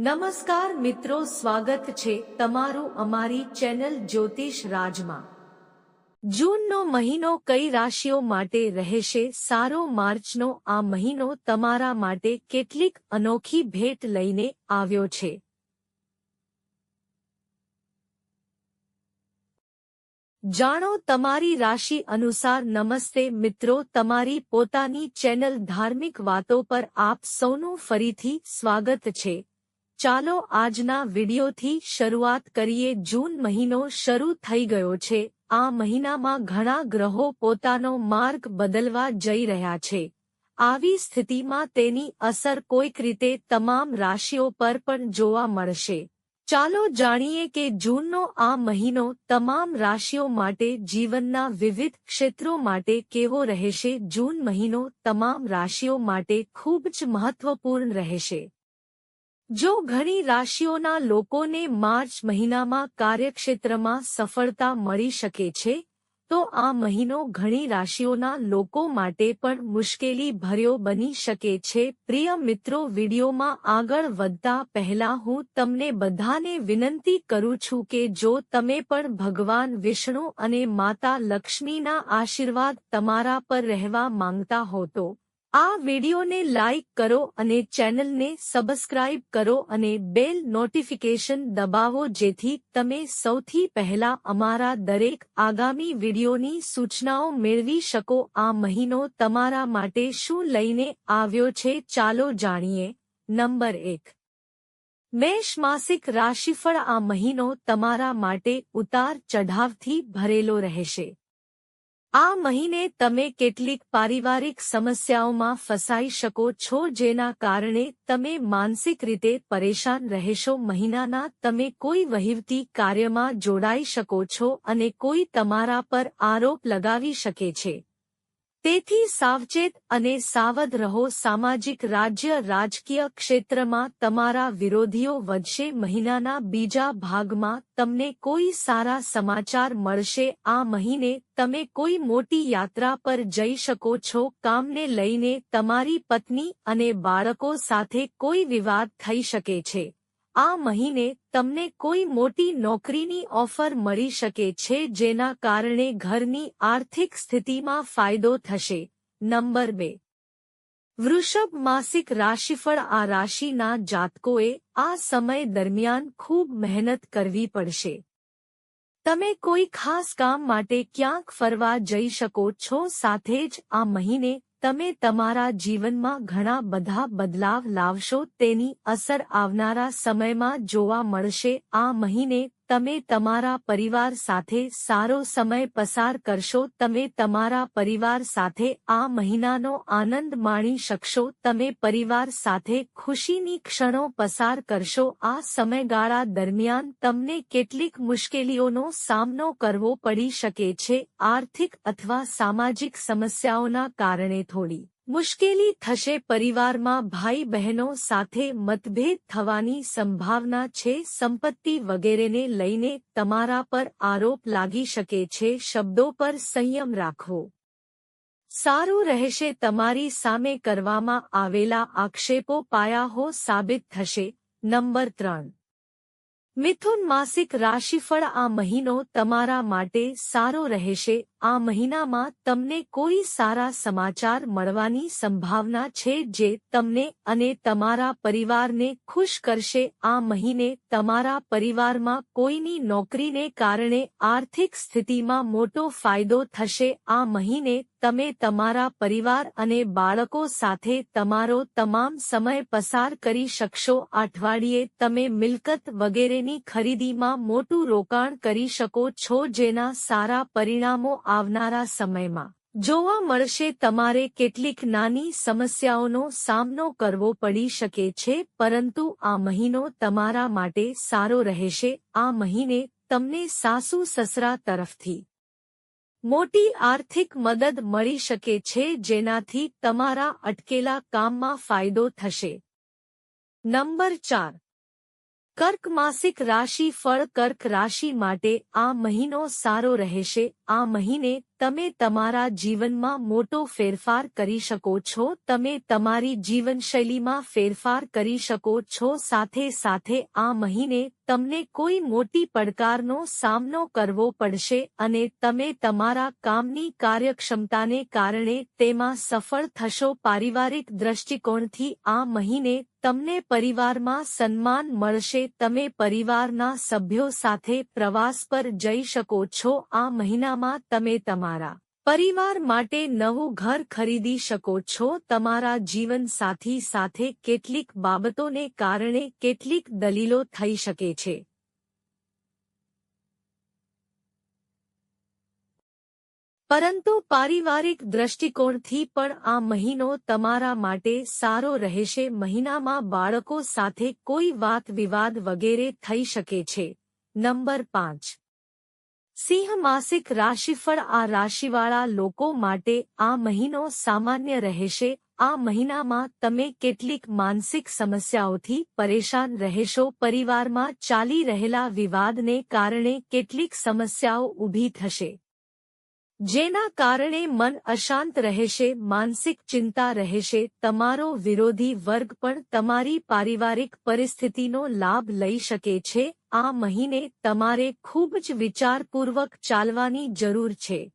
નમસ્કાર મિત્રો, સ્વાગત છે તમારું અમારી ચેનલ જ્યોતિષ રાજમાં. જૂનનો મહિનો કઈ રાશિઓ માટે રહેશે? સારો માર્ચનો આ મહિનો તમારા માટે કેટલીક અનોખી ભેટ લઈને આવ્યો છે. જાણો, તમારી રાશિ અનુસાર નમસ્તે મિત્રો, તમારી પોતાની ચેનલ ધાર્મિક વાતો પર આપ સૌનું ફરીથી સ્વાગત છે. ચાલો આજના વિડિયોથી શરૂઆત કરીએ. જૂન મહિનો શરૂ થઈ ગયો છે. આ મહિનામાં ઘણા ગ્રહો પોતાનો માર્ગ બદલવા જઈ રહ્યા છે. આવી સ્થિતિમાં તેની અસર કોઈક રીતે તમામ રાશિઓ પર પણ જોવા મળશે. ચાલો જાણીએ કે જૂનનો આ મહિનો તમામ રાશિઓ માટે જીવનના વિવિધ ક્ષેત્રો માટે કેવો રહેશે. જૂન મહિનો તમામ રાશિઓ માટે ખૂબ જ મહત્વપૂર્ણ રહેશે. જો ઘણી રાશિઓના લોકોને માર્ચ મહિનામાં કાર્યક્ષેત્રમાં સફળતા મળી શકે છે, તો આ મહિનો ઘણી રાશિઓના લોકો માટે પણ મુશ્કેલી ભર્યો બની શકે છે. પ્રિય મિત્રો, વિડીયોમાં આગળ વધતા પહેલા હું તમને બધાને વિનંતી કરું છું કે જો તમે પણ ભગવાન વિષ્ણુ અને માતા લક્ષ્મીના આશીર્વાદ તમારા પર રહેવા માંગતા હો તો આ વિડિયોને લાઇક કરો અને ચેનલને સબસ્ક્રાઇબ કરો અને બેલ નોટિફિકેશન દબાવો જેથી તમે સૌથી પહેલા અમારા દરેક આગામી વિડિયોની સૂચનાઓ મેળવી શકો આ મહિનો તમારા માટે શું લઈને આવ્યો છે ચાલો જાણીએ. નંબર એક. મેષ માસિક રાશિફળ આ મહિનો તમારા માટે ઉતાર ચઢાવથી ભરેલો રહેશે. આ મહિને તમે કેટલીક પારિવારિક સમસ્યાઓમાં ફસાઈ શકો છો જેના કારણે તમે માનસિક રીતે પરેશાન રહેશો. મહિનાના તમે કોઈ વહીવટી કાર્યમાં જોડાઈ શકો છો અને કોઈ તમારા પર આરોપ લગાવી શકે છે. તેથી સાવચેત અને સાવધ રહો સામાજિક રાજ્ય રાજકીય ક્ષેત્રમાં તમારા વિરોધીઓ વધશે, મહિનાના બીજા ભાગમાં તમને કોઈ સારા સમાચાર મળશે. આ મહિને તમે કોઈ મોટી યાત્રા પર જઈ શકો છો. કામને લઈને તમારી પત્ની અને બાળકો સાથે કોઈ વિવાદ થઈ શકે છે. આ મહિને તમને કોઈ મોટી નોકરીની ઓફર મળી શકે છે જેના કારણે ઘરની આર્થિક સ્થિતિમાં ફાયદો થશે. નંબર બે. વૃષભ માસિક રાશિફળ આ રાશિના જાતકોએ આ સમય દરમિયાન ખૂબ મહેનત કરવી પડશે. તમે કોઈ ખાસ કામ માટે ક્યાંક ફરવા જઈ શકો છો સાથે જ આ મહિને તમે તમારા જીવનમાં ઘણા બધા બદલાવ લાવશો, તેની અસર આવનારા સમયમાં જોવા મળશે. આ મહિને તમે તમારા પરિવાર સાથે સારો સમય પસાર કરશો, તમે તમારા પરિવાર સાથે આ મહિનાનો આનંદ માણી શકશો, તમે પરિવાર સાથે ખુશીની ક્ષણો પસાર કરશો, આ સમયગાળા દરમિયાન તમને કેટલીક મુશ્કેલીઓનો સામનો કરવો પડી શકે છે, આર્થિક અથવા સામાજિક સમસ્યાઓના કારણે થોડી. મુશ્કેલી થશે પરિવારમાં ભાઈ બહેનો સાથે મતભેદ થવાની સંભાવના છે, સંપત્તિ વગેરેને લઈને તમારા પર આરોપ લાગી શકે છે, શબ્દો પર સંયમ રાખવો સારું રહેશે તમારી સામે કરવામાં આવેલા આક્ષેપો પાયાહો સાબિત થશે. નંબર ત્રણ. મિથુન માસિક રાશિફળ આ મહિનો તમારા માટે સારો રહેશે આ મહિનામાં તમને કોઈ સારા સમાચાર મળવાની સંભાવના છે જે તમને અને તમારા પરિવારને ખુશ કરશે. આ મહિને તમારા પરિવારમાં કોઈની નોકરીને કારણે આર્થિક સ્થિતિમાં મોટો ફાયદો થશે. આ મહિને તમે તમારા પરિવાર અને બાળકો સાથે તમારો તમામ સમય પસાર કરી શકશો. અઠવાડિયે તમે મિલકત વગેરેની ખરીદીમાં મોટું રોકાણ કરી શકો છો જેના સારા પરિણામો આવનારા સમયમાં. જોવા મળશે તમારે કેટલીક નાની સમસ્યાઓનો સામનો કરવો પડી શકે છે, પરંતુ આ મહિનો તમારા માટે સારો રહેશે. આ મહિને તમને સાસુ સસરા તરફથી મોટી આર્થિક મદદ મળી શકે છે, જેનાથી તમારા અટકેલા કામમાં ફાયદો થશે. નંબર ચાર. કર્ક માસિક રાશિ ફળ કર્ક રાશિ માટે આ મહિનો સારો રહેશે. આ મહિને તમે તમારા જીવનમાં મોટો ફેરફાર કરી શકો છો. તમે તમારી જીવનશૈલીમાં ફેરફાર કરી શકો છો. સાથે સાથે આ મહિને તમને કોઈ મોટી પડકારનો સામનો કરવો પડશે અને તમે તમારા કામની કાર્યક્ષમતાને કારણે તેમાં સફળ થશો. પારિવારિક દ્રષ્ટિકોણથી આ મહિને તમને પરિવારમાં સન્માન મળશે, તમે પરિવારના સભ્યો સાથે પ્રવાસ પર જઈ શકો છો, આ મહિનામાં તમે તમારા પરિવાર માટે નવું ઘર ખરીદી શકો છો, તમારા જીવનસાથી સાથે કેટલીક બાબતોને કારણે કેટલીક દલીલો થઈ શકે છે. પરંતુ પારિવારિક દ્રષ્ટિકોણથી પણ આ મહિનો તમારા માટે સારો રહેશે. મહિનામાં બાળકો સાથે કોઈ વાત વિવાદ વગેરે થઈ શકે છે. નંબર પાંચ. સિંહ માસિક રાશિફળ આ રાશિવાળા લોકો માટે આ મહિનો સામાન્ય રહેશે. આ મહિનામાં તમે કેટલીક માનસિક સમસ્યાઓથી પરેશાન રહેશો. પરિવારમાં ચાલી રહેલા વિવાદને કારણે કેટલીક સમસ્યાઓ ઊભી થશે. જેના કારણે મન અશાંત રહેશે, માનસિક ચિંતા રહેશે, તમારો વિરોધી વર્ગ પણ તમારી પારિવારિક પરિસ્થિતિનો લાભ લઈ શકે છે. આ મહિને તમારે ખૂબ જ વિચારપૂર્વક ચાલવાની જરૂર છે.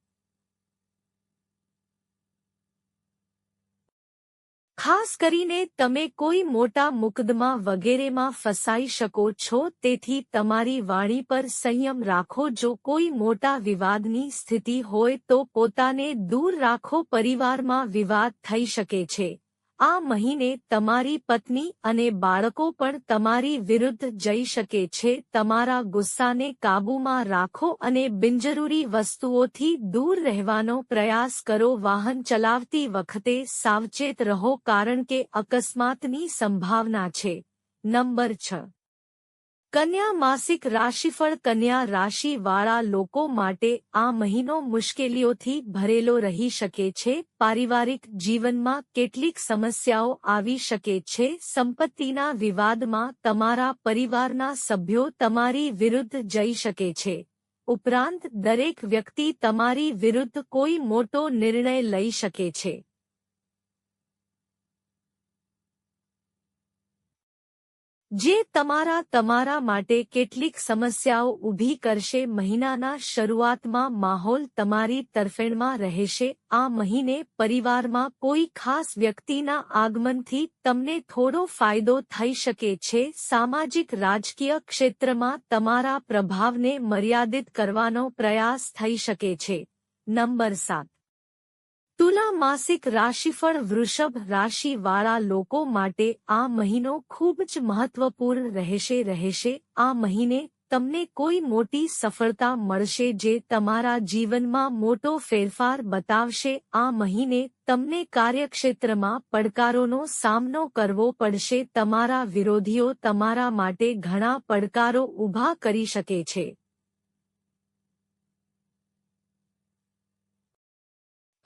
ખાસ કરીને તમે કોઈ મોટા મુકદમા વગેરેમાં ફસાઈ શકો છો, તેથી તમારી વાણી પર સંયમ રાખો. જો કોઈ મોટા વિવાદની સ્થિતિ હોય તો પોતાને દૂર રાખો. પરિવારમાં વિવાદ થઈ શકે છે. આ મહિને તમારી પત્ની અને બાળકો પણ તમારી વિરુદ્ધ જઈ શકે છે. તમારા ગુસ્સાને કાબૂમાં રાખો અને બિનજરૂરી વસ્તુઓથી દૂર રહેવાનો પ્રયાસ કરો. વાહન ચલાવતી વખતે સાવચેત રહો કારણ કે અકસ્માતની સંભાવના છે. નંબર છ. કન્યા માસિક રાશિફળ કન્યા રાશિવાળા લોકો માટે આ મહિનો મુશ્કેલીઓથી ભરેલો રહી શકે છે. પારિવારિક જીવનમાં કેટલીક સમસ્યાઓ આવી શકે છે. સંપત્તિના વિવાદમાં તમારા પરિવારના સભ્યો તમારી વિરુદ્ધ જઈ શકે છે. ઉપરાંત દરેક વ્યક્તિ તમારી વિરુદ્ધ કોઈ મોટો નિર્ણય લઈ શકે છે. જે તમારા તમારા માટે કેટલીક સમસ્યાઓ ઊભી કરશે, મહિનાના શરૂઆતમાં માહોલ તમારી તરફેણમાં રહેશે. આ મહિને પરિવારમાં કોઈ ખાસ વ્યક્તિના આગમનથી તમને થોડો ફાયદો થઈ શકે છે. સામાજિક રાજકીય ક્ષેત્રમાં તમારા પ્રભાવને મર્યાદિત કરવાનો પ્રયાસ થઈ શકે છે. નંબર સાત. તુલા માસિક રાશિફળ વૃષભ રાશિવાળા લોકો માટે આ મહિનો ખૂબ જ મહત્વપૂર્ણ રહેશે રહેશે. આ મહિને તમને કોઈ મોટી સફળતા મળશે જે તમારા જીવનમાં મોટો ફેરફાર બતાવશે. આ મહિને તમને કાર્યક્ષેત્રમાં પડકારોનો સામનો કરવો પડશે. તમારા વિરોધીઓ તમારા માટે ઘણા પડકારો ઊભા કરી શકે છે.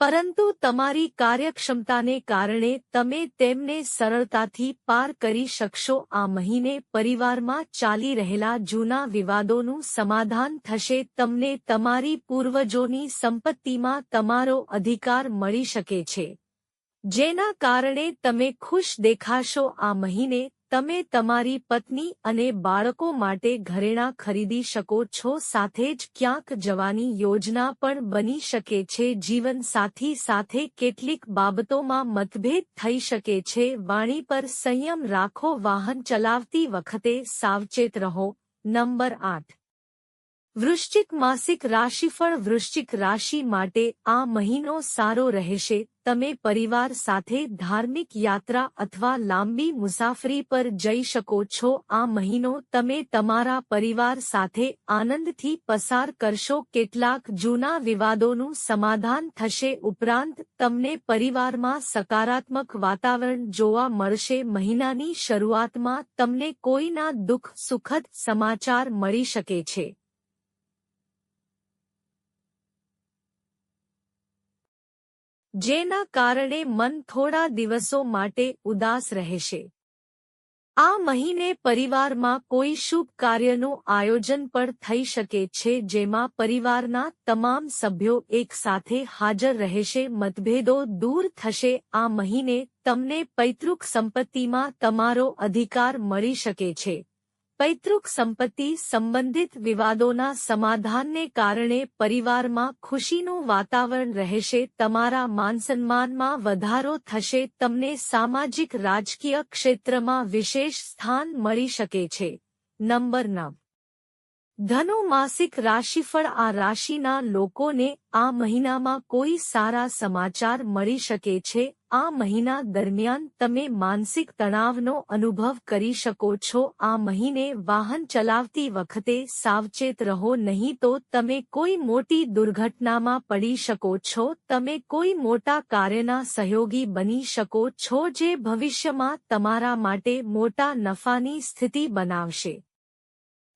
પરંતુ તમારી કાર્યક્ષમતાને કારણે તમે તેમને સરળતાથી પાર કરી શકશો. આ મહિને પરિવારમાં ચાલી રહેલા જૂના વિવાદોનું સમાધાન થશે. તમને તમારી પૂર્વજોની સંપત્તિમાં તમારો અધિકાર મળી શકે છે, જેના કારણે તમે ખુશ દેખાશો. આ મહિને તમે તમારી પત્ની અને બાળકો માટે ઘરેણાં ખરીદી શકો છો, સાથે જ ક્યાંક જવાની યોજના પણ બની શકે છે. જીવનસાથી સાથે કેટલીક બાબતોમાં મતભેદ થઈ શકે છે. વાણી પર સંયમ રાખો, વાહન ચલાવતી વખતે સાવચેત રહો. નંબર આઠ. વૃશ્ચિક માસિક રાશિફળ વૃશ્ચિક રાશિ માટે આ મહિનો સારો રહેશે. તમે પરિવાર સાથે ધાર્મિક યાત્રા અથવા લાંબી મુસાફરી પર જઈ શકો છો. આ મહિનો તમે તમારા પરિવાર સાથે આનંદથી પસાર કરશો. કેટલાક જૂના વિવાદોનું સમાધાન થશે. ઉપરાંત તમને પરિવારમાં સકારાત્મક વાતાવરણ જોવા મળશે. મહિનાની શરૂઆતમાં તમને કોઈના દુઃખ સુખદ સમાચાર મળી શકે છે. જેના કારણે મન થોડા દિવસો માટે ઉદાસ રહેશે. આ મહિને પરિવારમાં કોઈ શુભ કાર્યનું આયોજન પણ થઈ શકે છે જેમાં પરિવારના તમામ સભ્યો એકસાથે હાજર રહેશે, મતભેદો દૂર થશે. આ મહિને તમને પૈતૃક સંપત્તિમાં તમારો અધિકાર મળી શકે છે. પૈતૃક સંપત્તિ સંબંધિત વિવાદોના સમાધાનને કારણે પરિવારમાં ખુશીનું વાતાવરણ રહેશે, તમારા માનસન્માનમાં વધારો થશે, તમને સામાજિક રાજકીય ક્ષેત્રમાં વિશેષ સ્થાન મળી શકે છે. નંબર નવ. ધનુ માસિક રાશિફળ આ રાશિના લોકોને આ મહિનામાં કોઈ સારા સમાચાર મળી શકે છે. આ મહિના દરમિયાન તમે માનસિક તણાવનો અનુભવ કરી શકો છો. આ મહિને વાહન ચલાવતી વખતે સાવચેત રહો, નહીં તો તમે કોઈ મોટી દુર્ઘટનામાં પડી શકો છો. તમે કોઈ મોટા કાર્યના સહયોગી બની શકો છો જે ભવિષ્યમાં તમારા માટે મોટા નફાની સ્થિતિ બનાવશે.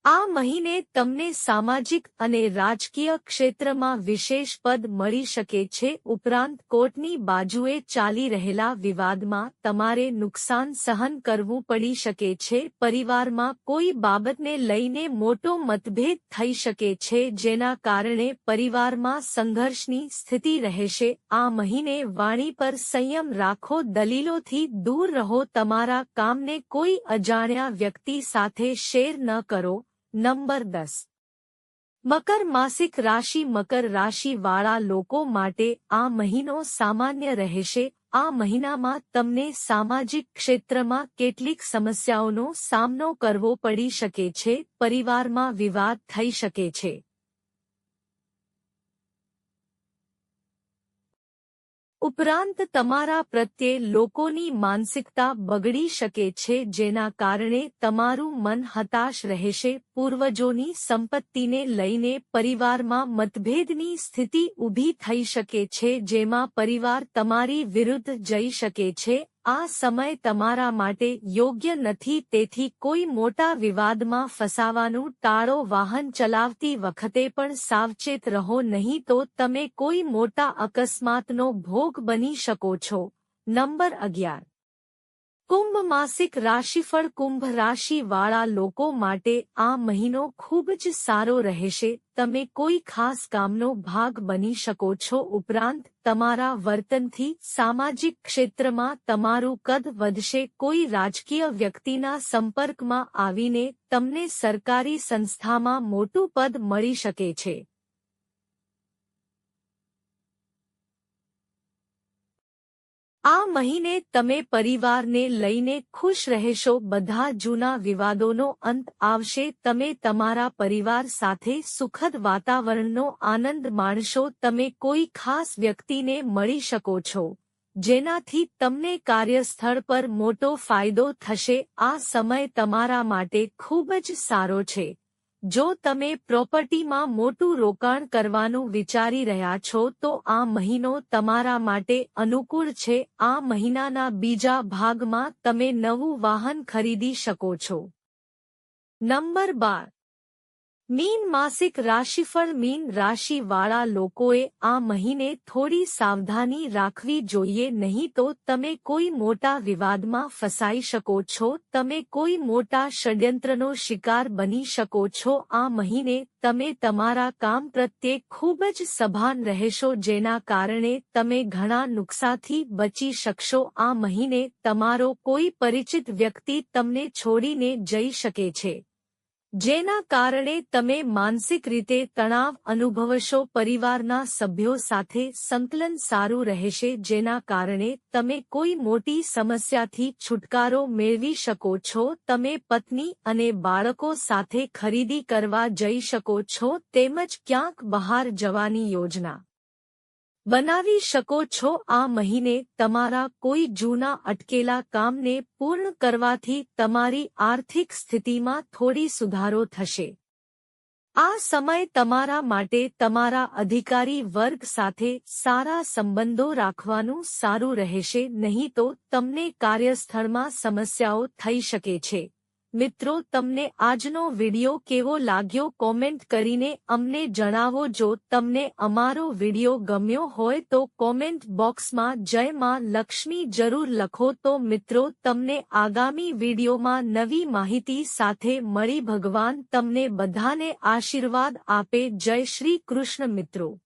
આ મહિને તમને સામાજિક અને રાજકીય ક્ષેત્રમાં વિશેષ પદ મળી શકે છે. ઉપરાંત કોર્ટની બાજુએ ચાલી રહેલા વિવાદમાં તમારે નુકસાન સહન કરવું પડી શકે છે. પરિવારમાં કોઈ બાબતને લઈને મોટો મતભેદ થઈ શકે છે, જેના કારણે પરિવારમાં સંઘર્ષની સ્થિતિ રહેશે. આ મહિને વાણી પર સંયમ રાખો, દલીલોથી દૂર રહો, તમારા કામને કોઈ અજાણ્યા વ્યક્તિ સાથે શેર ન કરો. નંબર દસ. મકર માસિક રાશિ મકર રાશિવાળા લોકો માટે આ મહિનો સામાન્ય રહેશે. આ મહિનામાં તમને સામાજિક ક્ષેત્રમાં કેટલીક સમસ્યાઓનો સામનો કરવો પડી શકે છે. પરિવારમાં વિવાદ થઈ શકે છે. ઉપરાંત તમારા પ્રત્યે લોકોની માનસિકતા બગડી શકે છે, જેના કારણે તમારું મન હતાશ રહેશે. પૂર્વજોની સંપત્તિને લઈને પરિવારમાં મતભેદની સ્થિતિ ઊભી થઈ શકે છે, જેમાં પરિવાર તમારી વિરુદ્ધ જઈ શકે છે. આ સમય તમારા માટે યોગ્ય નથી, તેથી કોઈ મોટા વિવાદમાં ફસાવાનું ટાળો વાહન ચલાવતી વખતે પણ સાવચેત રહો નહીં, તો તમે કોઈ મોટા અકસ્માતનો ભોગ બની શકો છો. નંબર અગિયાર. કુંભ માસિક રાશિફળ કુંભ રાશિવાળા લોકો માટે આ મહિનો ખૂબ જ સારો રહેશે. તમે કોઈ ખાસ કામનો ભાગ બની શકો છો. ઉપરાંત, તમારા વર્તનથી સામાજિક ક્ષેત્રમાં તમારું કદ વધશે. કોઈ રાજકીય વ્યક્તિના સંપર્કમાં આવીને તમને સરકારી સંસ્થામાં મોટું પદ મળી શકે છે. આ મહિને તમે પરિવારને લઈને ખુશ રહેશો. બધા જૂના વિવાદોનો અંત આવશે. તમે તમારા પરિવાર સાથે સુખદ વાતાવરણનો આનંદ માણશો. તમે કોઈ ખાસ વ્યક્તિને મળી શકો છો, જેનાથી તમને કાર્યસ્થળ પર મોટો ફાયદો થશે. આ સમય તમારા માટે ખૂબ જ સારો છે. જો તમે પ્રોપર્ટીમાં મોટું રોકાણ કરવાનું વિચારી રહ્યા છો, તો આ મહિનો તમારા માટે અનુકૂળ છે. આ મહિનાના બીજા ભાગમાં તમે નવું વાહન ખરીદી શકો છો. નંબર બાર. મીન માસિક રાશિફળ મીન રાશિવાળા લોકોએ આ મહિને થોડી સાવધાની રાખવી જોઈએ નહીં તો તમે કોઈ મોટા વિવાદમાં ફસાઈ શકો છો, તમે કોઈ મોટા ષડયંત્રનો શિકાર બની શકો છો, આ મહિને તમે તમારા કામ પ્રત્યે ખૂબ જ સભાન રહેશો જેના કારણે તમે ઘણા નુકસાથી બચી શકશો, આ મહિને તમારો કોઈ પરિચિત વ્યક્તિ તમને છોડીને જઈ શકે છે. જેના કારણે તમે માનસિક રીતે તણાવ અનુભવશો, પરિવારના સભ્યો સાથે સંકલન સારું રહેશે, જેના કારણે તમે કોઈ મોટી સમસ્યાથી છુટકારો મેળવી શકો છો. તમે પત્ની અને બાળકો સાથે ખરીદી કરવા જઈ શકો છો, તેમજ ક્યાંક બહાર જવાની યોજના. બનાવી શકો છો આ મહિને તમારા કોઈ જૂના અટકેલા કામને પૂર્ણ કરવાથી તમારી આર્થિક સ્થિતિમાં થોડી સુધારો થશે. આ સમય તમારા માટે તમારા અધિકારી વર્ગ સાથે સારા સંબંધો રાખવાનું સારું રહેશે નહીં તો તમને કાર્યસ્થળમાં સમસ્યાઓ થઈ શકે છે. મિત્રો, તમને આજનો વિડિયો કેવો લાગ્યો? કોમેન્ટ કરીને અમને જણાવો. જો તમને અમારો વિડિયો ગમ્યો હોય તો કોમેન્ટ બોક્સમાં જય માં લક્ષ્મી જરૂર લખો. તો મિત્રો, તમને આગામી વિડિયોમાં નવી માહિતી સાથે મળી. ભગવાન તમને બધાને આશીર્વાદ આપે. જય શ્રી કૃષ્ણ મિત્રો.